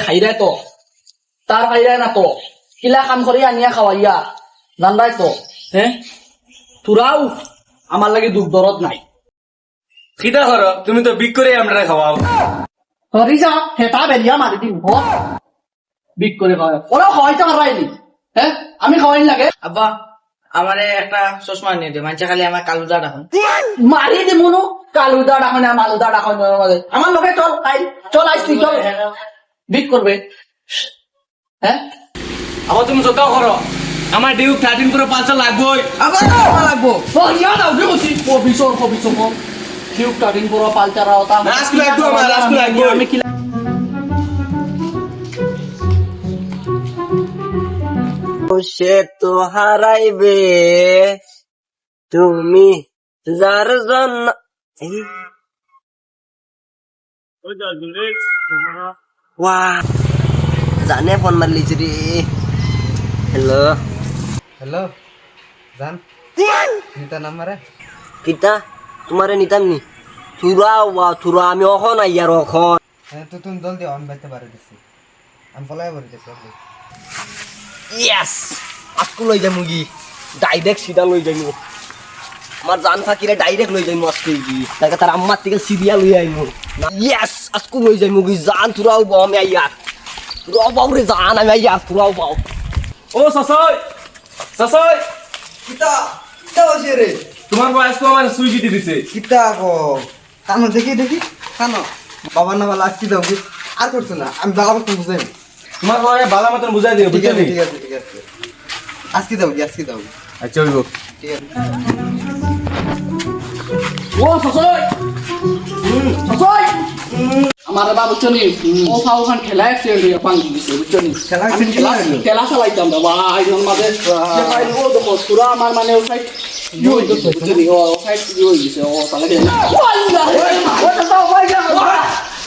খাইরাই তো। তার খাইরাই না তো। কিলা কাম করি আনিয়া খাওয়াইয়া নান্দাই তো। হ্যাঁ তোরাও আমার লাগে দুঃখ দরদ নাই। খিদা করো তুমি তো বিক করে আমরা খাওয়াও হরি যা হেতা বেরিয়া মারি দিন বিক করে খাওয়াই ওরা খাওয়াইতে পারাইনি হ্যাঁ আমি খাওয়াইনি লাগে আব্বা আমারে একটা চশমা নিয়ে দে মানুষে খালি আমার কালুদা রাখুন মারি দি মনু কালুদা ডাকো না মালুদা ডাকো না আমার। লগে চল আই চল আইসি চল। বিক করবে। হ্যাঁ? আবার তুমি চোখা করো। আমার ডিউ থার্টিন করে পাঁচশো লাগবোই। আবার লাগবো। বঢ়িয়া দাও দে কইছি কবিছর কবিছর কম কিউক কাটিং পুরো পাল্টারা হতা না, আমার, আজকে আমি কি সে তো হারাইবে। তুমি যার জন্য জানে ফোন মারলিছি রে। হ্যালো। হ্যালো জান। নিতা নাম্বার কিতা? তোমারে নিতাম নি। থুরা ওয়া থুরা আমি অখন আইয়ার অখন। হ্যাঁ তো তুমি জলদি অন বাইতে পারে দিছি। আমি পলাই পারে দিছি ইয়েস আজকু লই যাই মুগি ডাইরেক্ট সিধা লই যাইমু। আমার জান ফাকিরে ডাইরেক্ট লই যাইমু আজকে গি তাকে তার আম্মার থেকে সিরিয়া লই আইমু। ইয়েস আজকু লই যাই মুগি জান থুরাও বাও আমি আইয়ার থুরাও বাও রে জান আমি আইয়ার থুরাও বাও। ও সসই সসই কিতা? কিতা হইছে রে তোমার বয়স তো আমার সুই জিতে দিছে। কিতা গো কানো দেখি দেখি। কানো বাবা নাম লাস্ট কি দাও আর করছ না? আমি বাবা তুমি বুঝাই তোমার বয়স ভালো মতন বুঝাই দিও ঠিক আছে ঠিক আছে ঠিক আছে। আজকে দাও আজকে দাও আচ্ছা হইব ঠিক আছে। ও সসই! সসই! আমার বাবা বুঝছনি? ও ফাও খান খেলা এক্সিডেন্ট হয়ে পাঙ্গি দিছে বুঝছনি? খেলা আমি খেলা খেলা চালাইতাম বাবা আইজন মাঝে যে পাইল ও দেখো পুরা আমার মানে ও সাইড ইউ হই গেছে বুঝছনি? ও সাইড ইউ হই গেছে ও তাহলে কি ওয়াল্লাহ ও তো তাও ভাই যা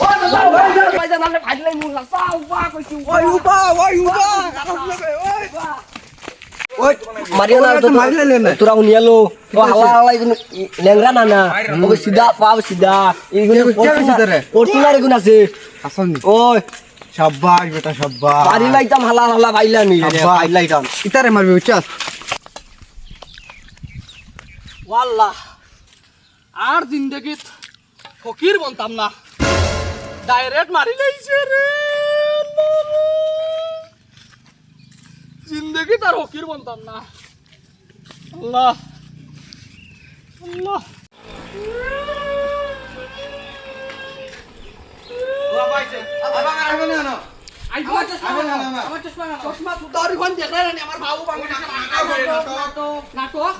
ও তো তাও ভাই যা ভাই যা নালে সাও বা কইছি ওই উবা ওই উবা ওই ওই মারিয়া না তো মারলে লে না তোরা উনিয়ালো ও হালা হালা এগুলো লেংরা না না ওকে সিধা পাও সিধা রে? ফরচুনার এগুলো আছে আসল ওই শাবাশ বেটা শাবাশ বাড়ি লাইতাম হালা হালা বাইলামি শাবাশ। বাইলাইতাম ইতারে মারবি উচ্চাস ওয়াল্লাহ আর জিন্দগিত ফকির বনতাম না ডাইরেক্ট মারি লাইছে রে জিন্দগি তার ফকির বনতাম না। আল্লাহ। আল্লাহ। নাটক।